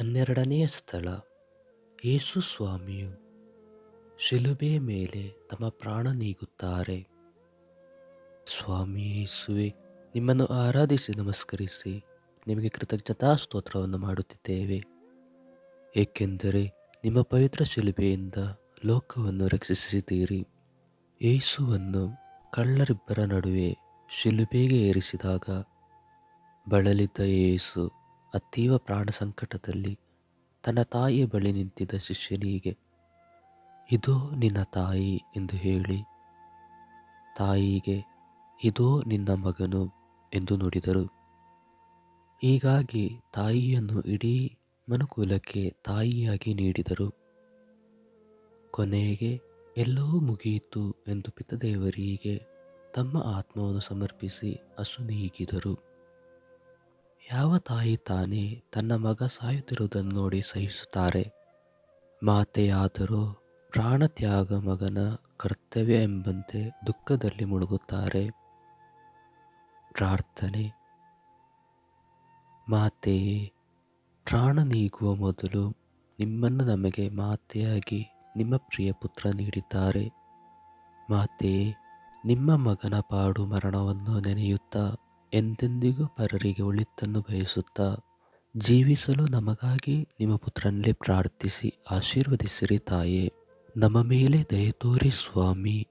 ಹನ್ನೆರಡನೆಯ ಸ್ಥಳ. ಯೇಸು ಸ್ವಾಮಿಯು ಶಿಲುಬೆ ಮೇಲೆ ತಮ್ಮ ಪ್ರಾಣ ನೀಗುತ್ತಾರೆ. ಸ್ವಾಮಿ ಯೇಸುವೆ, ನಿಮ್ಮನ್ನು ಆರಾಧಿಸಿ ನಮಸ್ಕರಿಸಿ, ನಿಮಗೆ ಕೃತಜ್ಞತಾ ಸ್ತೋತ್ರವನ್ನು ಮಾಡುತ್ತಿದ್ದೇವೆ. ಏಕೆಂದರೆ ನಿಮ್ಮ ಪವಿತ್ರ ಶಿಲುಬೆಯಿಂದ ಲೋಕವನ್ನು ರಕ್ಷಿಸಿದ್ದೀರಿ. ಯೇಸುವನ್ನು ಕಳ್ಳರಿಬ್ಬರ ನಡುವೆ ಶಿಲುಬೆಗೆ ಏರಿಸಿದಾಗ ಬಳಲಿದ್ದ ಯೇಸು ಅತೀವ ಪ್ರಾಣ ಸಂಕಟದಲ್ಲಿ ತನ್ನ ತಾಯಿಯ ಬಳಿ ನಿಂತಿದ್ದ ಶಿಷ್ಯನಿಗೆ, ಇದೋ ನಿನ್ನ ತಾಯಿ ಎಂದು ಹೇಳಿ, ತಾಯಿಗೆ, ಇದೋ ನಿನ್ನ ಮಗನು ಎಂದು ನುಡಿದರು. ಹೀಗಾಗಿ ತಾಯಿಯನ್ನು ಇಡೀ ಮನುಕುಲಕ್ಕೆ ತಾಯಿಯಾಗಿ ನೀಡಿದರು. ಕೊನೆಗೆ ಎಲ್ಲೋ ಮುಗಿಯಿತು ಎಂದು ಪಿತದೇವರಿಗೆ ತಮ್ಮ ಆತ್ಮವನ್ನು ಸಮರ್ಪಿಸಿ ಅಸು ನೀಗಿದರು ಯಾವ ತಾಯಿ ತಾನೇ ತನ್ನ ಮಗ ಸಾಯುತ್ತಿರುವುದನ್ನು ನೋಡಿ ಸಹಿಸುತ್ತಾರೆ? ಮಾತೆಯಾದರೂ ಪ್ರಾಣತ್ಯಾಗ ಮಗನ ಕರ್ತವ್ಯ ಎಂಬಂತೆ ದುಃಖದಲ್ಲಿ ಮುಳುಗುತ್ತಾರೆ. ಪ್ರಾರ್ಥನೆ. ಮಾತೆಯೇ, ಪ್ರಾಣ ನೀಗುವ ಮೊದಲು ನಿಮ್ಮನ್ನು ನಮಗೆ ಮಾತೆಯಾಗಿ ನಿಮ್ಮ ಪ್ರಿಯ ಪುತ್ರ ನೀಡಿದ್ದಾರೆ. ಮಾತೆಯೇ, ನಿಮ್ಮ ಮಗನ ಪಾಡು ಮರಣವನ್ನು ನೆನೆಯುತ್ತಾ ಎಂದೆಂದಿಗೂ ಪರರಿಗೆ ಒಳಿತನ್ನು ಬಯಸುತ್ತಾ ಜೀವಿಸಲು ನಮಗಾಗಿ ನಿಮ್ಮ ಪುತ್ರನಲ್ಲಿ ಪ್ರಾರ್ಥಿಸಿ ಆಶೀರ್ವದಿಸಿರಿ ತಾಯೇ. ನಮ್ಮ ಮೇಲೆ ದಯತೋರಿ ಸ್ವಾಮಿ.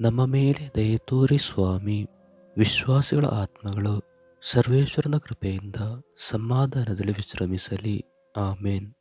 ನಮ್ಮ ಮೇಲೆ ದಯತೋರಿ ಸ್ವಾಮಿ. ವಿಶ್ವಾಸಿಗಳ ಆತ್ಮಗಳು, ಸರ್ವೇಶ್ವರನ ಕೃಪೆಯಿಂದ ಸಮಾಧಾನದಲ್ಲಿ ವಿಶ್ರಮಿಸಲಿ. ಆಮೇನ್.